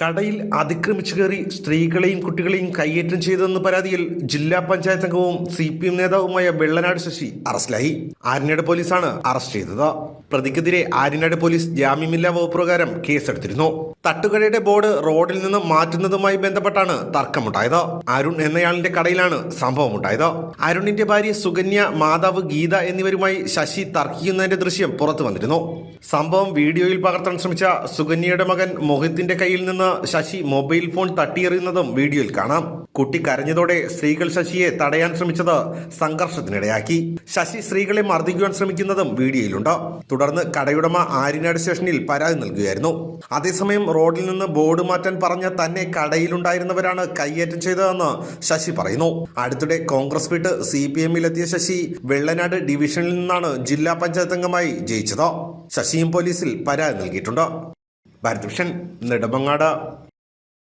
കടയിൽ അതിക്രമിച്ചു കയറി സ്ത്രീകളെയും കുട്ടികളെയും കയ്യേറ്റം ചെയ്തെന്ന പരാതിയിൽ ജില്ലാ പഞ്ചായത്ത് അംഗവും സി പി എം നേതാവുമായ വെള്ളനാട് ശശി അറസ്റ്റിലായി. ആര്യനാട് പോലീസാണ് അറസ്റ്റ് ചെയ്തത്. പ്രതിക്കെതിരെ ആര്യനാട് പോലീസ് ജാമ്യമില്ലാ വകുപ്പ് പ്രകാരം കേസെടുത്തിരുന്നു. തട്ടുകടയുടെ ബോർഡ് റോഡിൽ നിന്ന് മാറ്റുന്നതുമായി ബന്ധപ്പെട്ടാണ് തർക്കമുണ്ടായത്. അരുൺ എന്നയാളിന്റെ കടയിലാണ് സംഭവമുണ്ടായത്. അരുണിന്റെ ഭാര്യ സുകന്യ മാതാവ് ഗീത എന്നിവരുമായി ശശി തർക്കിക്കുന്നതിന്റെ ദൃശ്യം പുറത്തു വന്നിരുന്നു. സംഭവം വീഡിയോയിൽ പകർത്താൻ ശ്രമിച്ച സുകന്യയുടെ മകൻ മോഹിത്തിന്റെ കയ്യിൽ നിന്ന് ശശി മൊബൈൽ ഫോൺ തട്ടിയെറിയുന്നതും വീഡിയോയിൽ കാണാം. കുട്ടി കരഞ്ഞതോടെ സ്ത്രീകൾ ശശിയെ തടയാൻ ശ്രമിച്ചത് സംഘർഷത്തിനിടയാക്കി. ശശി സ്ത്രീകളെ മർദ്ദിക്കുവാൻ ശ്രമിക്കുന്നതും വീഡിയോയിലുണ്ട്. തുടർന്ന് കടയുടമ ആര്യനാട് സ്റ്റേഷനിൽ പരാതി നൽകുകയായിരുന്നു. അതേസമയം റോഡിൽ നിന്ന് ബോർഡ് മാറ്റാൻ പറഞ്ഞ തന്നെ കടയിലുണ്ടായിരുന്നവരാണ് കയ്യേറ്റം ചെയ്തതെന്ന് ശശി പറയുന്നു. അടുത്തിടെ കോൺഗ്രസ് വിട്ട് സി പി എമ്മിലെത്തിയ ശശി വെള്ളനാട് ഡിവിഷനിൽ നിന്നാണ് ജില്ലാ പഞ്ചായത്ത് അംഗമായി ജയിച്ചത്. ശശിയും പോലീസിൽ പരാതി നൽകിയിട്ടുണ്ട്. ഭാരത് വിഷൻ നെടുമങ്ങാട്.